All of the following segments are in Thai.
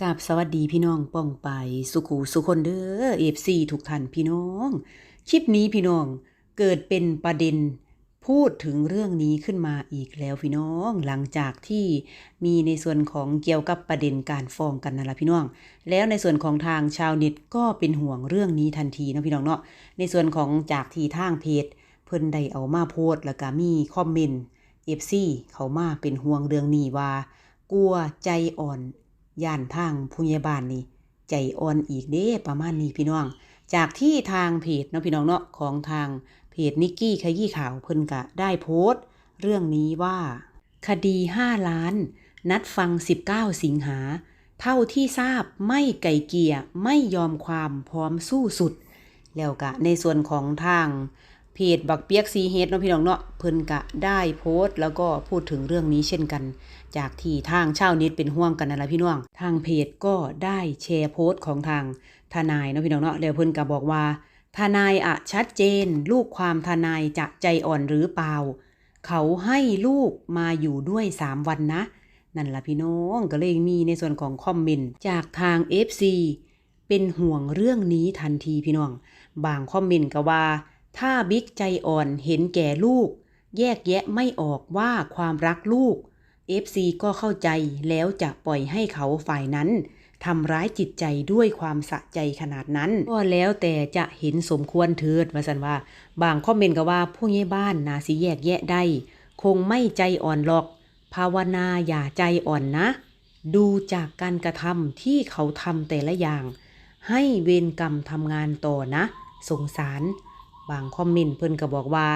กับสวัสดีพี่น้องป้องไปสุขูสุคนเด้อเอฟซีทุกท่านพี่น้อง คลิปนี้พี่น้องเกิดเป็นประเด็นพูดถึงเรื่องนี้ขึ้นมาอีกแล้วพี่น้อง หลังจากที่มีในส่วนของเกี่ยวกับประเด็นการฟ้องกันนั่นแหละพี่น้อง แล้วในส่วนของทางชาวเน็ตก็เป็นห่วงเรื่องนี้ทันทีนะพี่น้องเนาะในส่วนของจากที่ทางเพจ เพิ่นได้เอามาโพสต์แล้วก็มีคอมเมนต์เอฟซีเขามาเป็นห่วงเรื่องนี้ว่ากลัวใจอ่อน ย่านทางผู้ใหญ่บ้านนี่ใจอ่อนอีกเด้ประมาณนี้พี่น้อง จากที่ทางเพจเนาะพี่น้องเนาะของทางเพจนิกกี้ขยี้ข่าวเพิ่นกะได้โพสต์ เรื่องนี้ว่า คดี5ล้าน นัดฟัง 19 สิงหา เท่าที่ทราบไม่ไก่เกลี่ยไม่ยอมความพร้อมสู้สุด แล้วกะในส่วนของทาง เพจบักเปียกซีเฮดเนาะพี่น้องเนาะเพิ่นกะได้โพสต์ แล้วก็พูดถึงเรื่องนี้เช่นกัน จากที่ทางชาวเน็ตเป็นห่วงกันนั่นแหละพี่น้อง ทางเพจก็ได้แชร์โพสต์ของทางทนายเนาะพี่น้องเนาะแล้วเพิ่นก็บอกว่า ทนายอะชัดเจน ลูกความทนายจะใจอ่อนหรือเปล่า เขาให้ลูกมาอยู่ด้วย 3 วันนะ นั่นละพี่น้องก็เลยมีในส่วนของคอมเมนต์จากทาง FC เป็นห่วงเรื่องนี้ทันทีพี่น้อง บางคอมเมนต์ก็ว่า ถ้าบิ๊กใจอ่อนเห็นแก่ลูก แยกแยะไม่ออกว่าความรักลูก FC ก็เข้าใจแล้วจะปล่อยให้เขาฝ่ายนั้นทำร้ายจิตใจด้วยความสะใจขนาดนั้น ก็แล้วแต่จะเห็นสมควรเถิดว่าสันว่า บางคอมเมนต์ก็ว่าผู้ใหญ่บ้านนาสิแยกแยะได้ คงไม่ใจอ่อนหรอก ภาวนาอย่าใจอ่อนนะ ดูจากการกระทำที่เขาทำแต่ละอย่าง ให้เวรกรรมทำงานต่อนะ สงสาร บางคอมเมนต์เพิ่นก็บอกว่า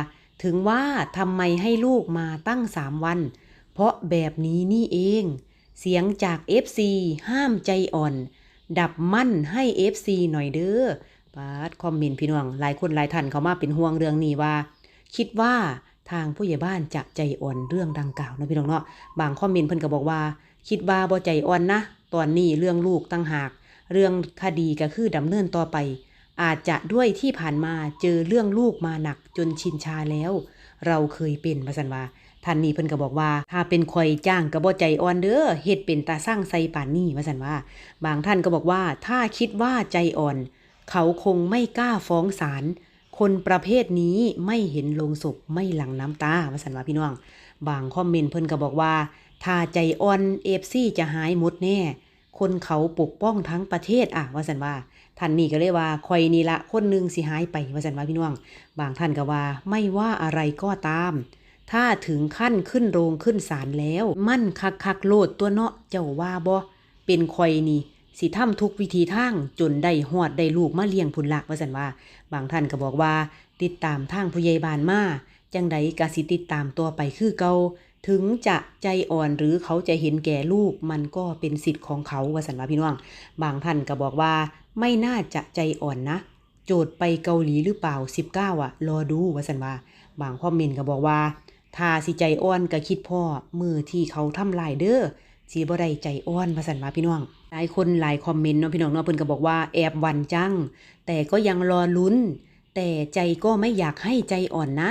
ถึงว่าทำไมให้ลูกมาตั้งสามวัน เพราะแบบนี้นี่เอง เสียงจาก FC ห้ามใจอ่อน ดับมั่นให้ FC หน่อยเด้อปาดคอมเมนต์พี่น้องหลายคนหลายท่านเขามาเป็นห่วงเรื่องนี้ว่า คิดว่าทางผู้ใหญ่บ้านจะใจอ่อนเรื่องดังกล่าวนะพี่น้องเนาะบางคอมเมนต์เพิ่นก็บอกว่า คิดว่าบ่ใจอ่อนนะ ตอนนี้เรื่องลูกตั้งหาก เรื่องคดีก็คือดำเนินต่อไป อาจจะด้วยที่ผ่านมาเจอเรื่องลูกมาหนักจนชินชาแล้ว เราเคยเป็นมาสันว่าท่านนี้เพิ่นก็บอกว่า ถ้าเป็นคอยจ้างก็บ่ใจอ่อนเด้อเฮ็ดเป็นตาสร้างใส่ป่านนี้ว่าซั่นว่า บางท่านก็บอกว่าถ้าคิดว่าใจอ่อน เขาคงไม่กล้าฟ้องศาลคนประเภทนี้ไม่เห็นลงศพไม่หลั่งน้ำตาว่าซั่นว่าพี่น้อง บางคอมเมนต์เพิ่นก็บอกว่า ถ้าใจอ่อนเอฟซีจะหายหมดแน่ คนเขาปกป้องทั้งประเทศอะว่าซั่นว่าท่านนี่ก็เลยว่าคอยนี่ละคนหนึงสิหายไปว่าซั่นว่าพี่น้อง บางท่านก็ว่าไม่ว่าอะไรก็ตาม ถ้าถึงขั้นขึ้นโรงขึ้นศาลแล้ว มั่นคักคักโลดตัวเนาะเจ้าว่าบ่เป็นคอยนี่สิทำทุกวิธีทางจนได้หอดได้ลูกมาเลี้ยงพุ่นละว่าสันว่า บางท่านก็บอกว่า ติดตามทางผู้ใหญ่บ้านมาจังใดกสิติดตามตัวไปคือเกา ถึงจะใจอ่อนหรือเขาจะเห็นแก่ลูกมันก็เป็นสิทธิ์ของเขาว่าสันว่าพี่น้อง บางท่านก็บอกว่า ไม่น่าจะใจอ่อนนะ โจทย์ไปเกาหลีหรือเปล่า 19 อะ รอดูว่าสันว่า บางคอมเมนต์ก็บอกว่าถ้าสิใจอ่อนก็คิดพ่อมือที่เขาทำลายเด้อสิบ่ได้ใจอ่อนวาสันว่าพี่น้อง หลายคนหลายคอมเมนต์เนาะพี่น้องเนาะเพิ่นก็บอกว่าแอบหวันจัง แต่ก็ยังรอลุ้น แต่ใจก็ไม่อยากให้ใจอ่อนนะ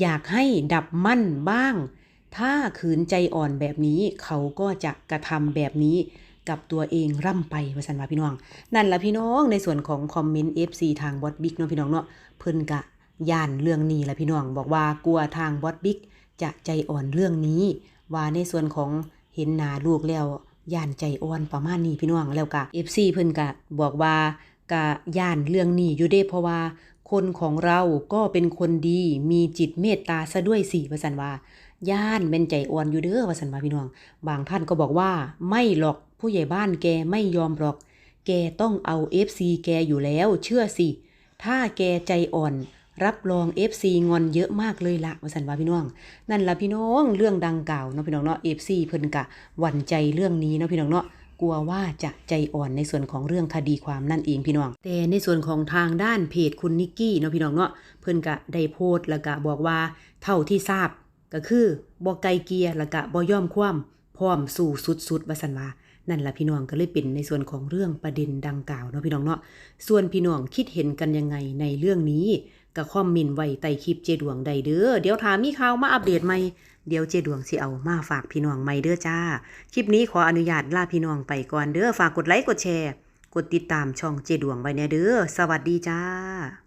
อยากให้ดับมั่นบ้าง ถ้าขืนใจอ่อนแบบนี้เขาก็จะกระทำแบบนี้กับตัวเองร่ำไปวาสันว่าพี่น้อง นั่นละพี่น้องในส่วนของคอมเมนต์ FC ทางบอสบิ๊กเนาะพี่น้องเนาะเพิ่นกะย่านเรื่องนี้ละพี่น้อง บอกว่ากลัวทางบอสบิ๊กจะใจอ่อนเรื่องนี้ ว่าในส่วนของเห็นหน้าลูกแล้วย่านใจอ่อนประมาณนี้พี่น้องแล้วกะ FC เพิ่นกะบอกว่ากะย่านเรื่องนี้อยู่เด้เพราะว่าคนของเราก็เป็นคนดีมีจิตเมตตาซะด้วยสิว่าสันว่า ย่านเป็นใจอ่อนอยู่เด้อว่าสันว่าพี่น้อง บางท่านก็บอกว่าไม่หรอกผู้ใหญ่บ้านแกไม่ยอมหรอก แกต้องเอา FC แกอยู่แล้วเชื่อสิ ถ้าแกใจอ่อน รับรอง FC งอนเยอะมากเลยละว่าสันว่าพี่น้อง นั่นละพี่น้องเรื่องดังกล่าวเนาะพี่น้องเนาะ FC เพิ่นกะหวั่นใจเรื่องนี้เนาะพี่น้องเนาะกลัวว่าจะใจอ่อนในส่วนของเรื่องคดีความนั่นเองพี่น้อง แต่ในส่วนของทางด้านเพจคุณนิกกี้เนาะพี่น้องเนาะเพิ่นกะได้โพสต์แล้วก็บอกว่าเท่าที่ทราบ ก็คือบ่ไกลเกียแล้วก็บ่ยอมความพร้อมสู่สุดๆว่าสันว่านั่นละพี่น้องก็เลยเป็นในส่วนของเรื่องประเด็นดังกล่าวเนาะพี่น้องเนาะส่วนพี่น้องคิดเห็นกันยังไงในเรื่องนี้ก็คอมเมนต์ไว้ใต้คลิปเจดวงใดเด้อเดี๋ยวถามมีข่าวมาอัปเดตใหม่เดี๋ยวเจดวงสิเอามาฝากพี่น้องใหม่เด้อจ้า คลิปนี้ขออนุญาตลาพี่น้องไปก่อนเด้อฝากกดไลค์กดแชร์ กดติดตามช่องเจดวงไว้แน่เด้อสวัสดีจ้า